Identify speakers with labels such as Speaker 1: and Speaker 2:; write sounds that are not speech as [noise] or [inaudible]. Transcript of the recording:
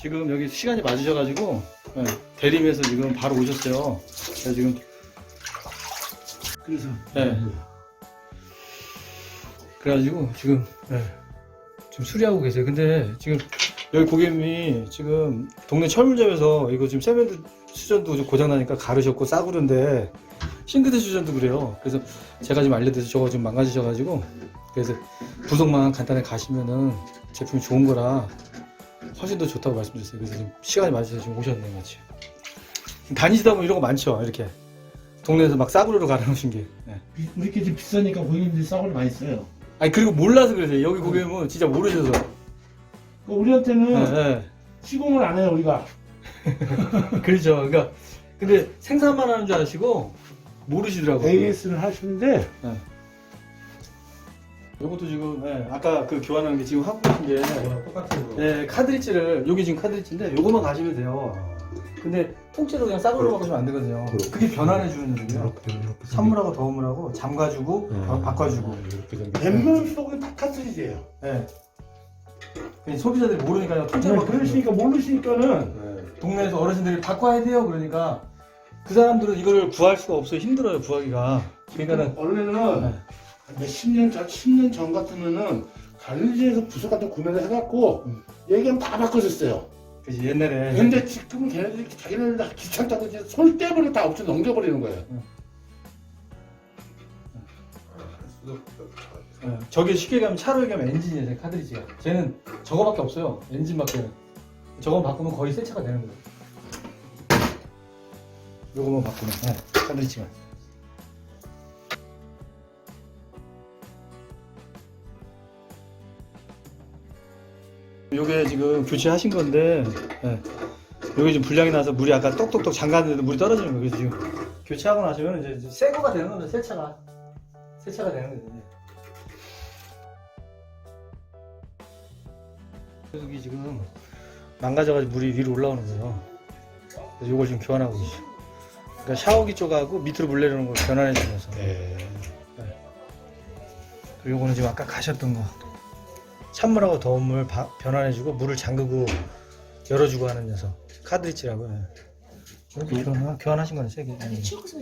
Speaker 1: 지금 여기 시간이 맞으셔가지고 예, 대림에서 지금 바로 오셨어요. 그래서 지금
Speaker 2: 그래서
Speaker 1: 네. 그래가지고 지금 예, 지금 수리하고 계세요. 근데 지금 여기 고객님이 지금 동네 철물점에서 이거 지금 세면대 수전도 좀 고장 나니까 가르셨고 싸구려인데 싱크대 수전도 그래요. 그래서 제가 지금 알려드려서 저거 지금 망가지셔가지고 그래서 부속만 간단하게 가시면은 제품이 좋은 거라 훨씬 더 좋다고 말씀드렸어요. 그래서 지금 시간이 맞으셔서 지금 오셨네요, 같이. 다니시다 보면 이런 거 많죠, 이렇게. 동네에서 막 싸구려로 가려놓으신 게. 예.
Speaker 2: 비- 우리께 좀 비싸니까 고객님들이 싸구려 많이 써요.
Speaker 1: 아니 그리고 몰라서 그러세요. 여기 고객님은 진짜 모르셔서.
Speaker 2: 그 우리한테는
Speaker 1: 예,
Speaker 2: 시공을 안 해요 우리가.
Speaker 1: 예. [laughs] 그렇죠. 그러니까 근데 생산만 하는 줄 아시고 모르시더라고요.
Speaker 2: AS를 하시는데
Speaker 1: 이것도 지금 예, 아까 그 교환한 게 지금 하고 계신 게
Speaker 2: 똑같은 거.
Speaker 1: 예, 카드리지를 여기 지금 카드리지인데 요거만 가시면 돼요. 근데 통째로 그냥 싸구려 바꾸시면 안 되거든요.
Speaker 2: 그렇죠.
Speaker 1: 그게 변환해 주는 일이에요. 산물하고 더운물하고 잠가주고
Speaker 2: 네.
Speaker 1: 바- 바꿔주고.
Speaker 2: 뱀물 속은 다 카트리지예요.
Speaker 1: 예. 그냥 소비자들이 모르니까 그냥 통째로
Speaker 2: 네,
Speaker 1: 바꾸는
Speaker 2: 그러시니까 모르시니까는
Speaker 1: 동네에서 어르신들이 바꿔야 돼요 그러니까 그 사람들은 이걸 구할 수가 없어요 힘들어요 구하기가 그러니까는
Speaker 2: 원래는
Speaker 1: 네.
Speaker 2: 몇십 년 전, 10년 전 같으면은 관리지에서 부서 같은 거 구매를 해갖고
Speaker 1: 음.
Speaker 2: 얘기하면 다 바꿔줬어요.
Speaker 1: 그치 옛날에.
Speaker 2: 근데 지금은 걔네들이 자기네들 다 귀찮다고 이제 손 떼버려 다 업체 넘겨버리는 거예요.
Speaker 1: 예, 저게 쉽게 가면 차로 얘기하면 엔진이에요 제 카드리지가. 쟤는 저거밖에 없어요 엔진밖에. 저거 바꾸면 거의 새 차가 되는 거예요. 요거만 바꾸면 예, 카드리지가 요게 지금 교체하신 건데 예. 여기 지금 불량이 나서 물이 아까 똑똑똑 잠갔는데도 물이 떨어지는 거예요. 그래서 지금 교체하고 나시면 이제- 이제 새 거가 되는 겁니다. 새 차가. 새 차가 되는 거죠. 이제. 여기 지금 망가져가지고 물이 위로 올라오는 거예요. 그래서 이걸 지금 교환하고 계시죠. 그러니까 샤워기 쪽하고 밑으로 물 내려오는 걸 변환해 주면서.
Speaker 2: 네.
Speaker 1: 그리고 요거는 지금 아까 가셨던 거. 찬물하고 더운 물 바- 변환해주고 물을 잠그고 열어주고 하는 녀석. 카드리치라고. 요 이렇게 교환, 교환하신 거는 세 개.
Speaker 3: 아니 치워서